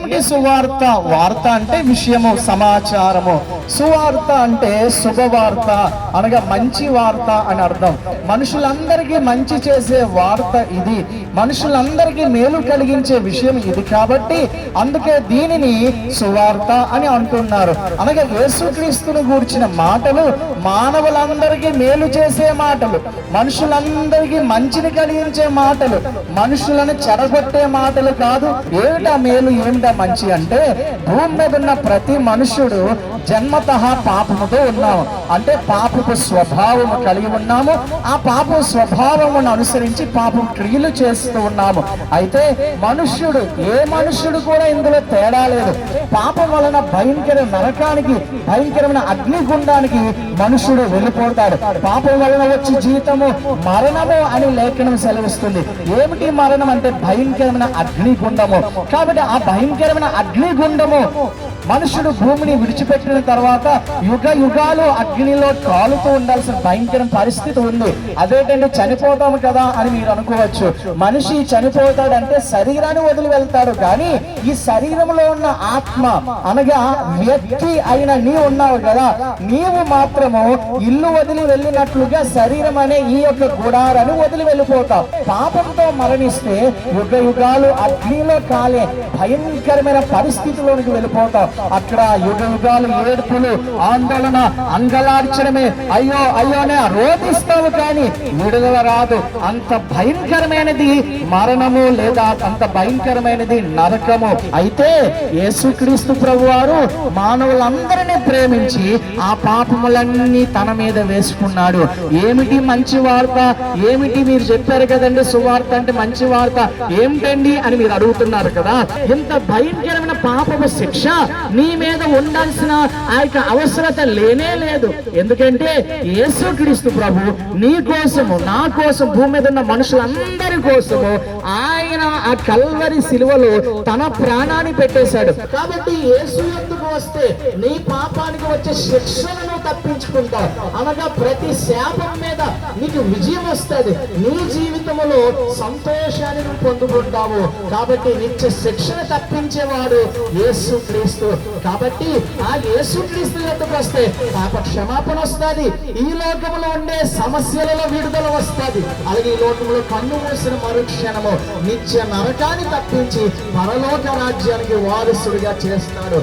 ఏమిటి సువార్త? వార్త అంటే విషయము సమాచారము. సువార్త అంటే శుభవార్త అనగా మంచి వార్త అని అర్థం. మనుషులందరికీ మంచి చేసే వార్త ఇది. మనుషులందరికీ మేలు కలిగించే విషయం ఇది కాబట్టి అందుకే దీనిని సువార్త అని అంటున్నారు. అనగా యేసుక్రీస్తును గూర్చిన మాటలు మానవులందరికీ మేలు చేసే మాటలు మనుషులందరికీ మంచిని కలిగించే మాటలు మనుషులను చెడగొట్టే మాటలు కాదు. ఏమిటా మేలు? ఏమిటా మంచి? అంటే భూమి మీద ఉన్న ప్రతి మనుషుడు జన్మత పాపముతో ఉన్నాము. అంటే పాపపు స్వభావము కలిగి ఉన్నాము. ఆ పాప స్వభావమును అనుసరించి పాపం క్రియలు చేస్తూ ఉన్నాము. అయితే మనుష్యుడు ఏ మనుష్యుడు కూడా ఇందులో తేడా లేదు. పాపం వలన భయంకర నరకానికి భయంకరమైన అగ్నిగుండానికి మనుషుడు వెళ్ళిపోతాడు. పాపం వలన వచ్చి జీవితము మరణము అని లేఖనం సెలవిస్తుంది. ఏమిటి మరణం అంటే భయంకరమైన అగ్నిగుండము? కాబట్టి ఆ భయంకరమైన అగ్నిగుండము మనుషుడు భూమిని విడిచిపెట్టిన తర్వాత యుగ యుగాలు అగ్నిలో కాలుతూ ఉండాల్సిన భయంకర పరిస్థితి ఉంది. అదేంటంటే చనిపోతాము కదా అని మీరు అనుకోవచ్చు. మనిషి చనిపోతాడంటే శరీరాన్ని వదిలి వెళ్తాడు. కానీ ఈ శరీరంలో ఉన్న ఆత్మ అనగా వ్యక్తి అయిన నీ ఉన్నావు కదా నీవు మాత్రము ఇల్లు వదిలి వెళ్ళినట్లుగా శరీరం అనే ఈ యొక్క గుడారను వదిలి వెళ్ళిపోతావు. పాపంతో మరణిస్తే యుగ యుగాలు అగ్నిలో కాలే భయంకరమైన పరిస్థితిలోనికి వెళ్ళిపోతావు. అక్కడ యుగ యుగాలు ఏడుపులు ఆందోళన అంగలార్చడమే. అయ్యో అయ్యోనే రోధిస్తావు కానీ విడుదల రాదు. అంత భయంకరమైనది మరణము లేదా అంత భయంకరమైనది నరకము. అయితే యేసుక్రీస్తు ప్రభు వారు మానవులందరినీ ప్రేమించి ఆ పాపములన్నీ తన మీద వేసుకున్నాడు. ఏమిటి మంచి వార్త? ఏమిటి మీరు చెప్పారు కదండి సువార్త అంటే మంచి వార్త? ఏమిటండి అని మీరు అడుగుతున్నారు కదా. ఇంత భయంకరమైన పాపము శిక్ష నీ మీద ఉండాల్సిన ఆ యొక్క అవసరత లేనే లేదు. ఎందుకంటే యేసుక్రీస్తు ప్రభు నీ కోసము నా కోసం భూమి మీద ఉన్న మనుషులందరి కోసము ఆయన ఆ కల్వరి సిలువలో తన ప్రాణాన్ని పెట్టేశాడు. కాబట్టి యేసు ఎందుకు వస్తే నీ పాపానికి వచ్చే శిక్షలను తప్పించుకుంటావు. అనగా ప్రతి శాపం మీద నీకు విజయం వస్తుంది. నీ జీవితంలో సంతోషాన్ని పొందుకుంటావు. కాబట్టి నిత్య శిక్షణ తప్పించేవాడు యేసు క్రీస్తు కాబట్టి ఆ యేసుక్రీస్తు ఎందుకు వస్తే పాప క్షమాపణ వస్తుంది. ఈ లోకంలో ఉండే సమస్యలలో విడుదల వస్తుంది. అలాగే ఈ లోకంలో కన్ను మూసిన మరుక్షణము నిత్య నరకాన్ని తప్పించి పరలోక రాజ్యానికి వారసుడిగా చేస్తాడు.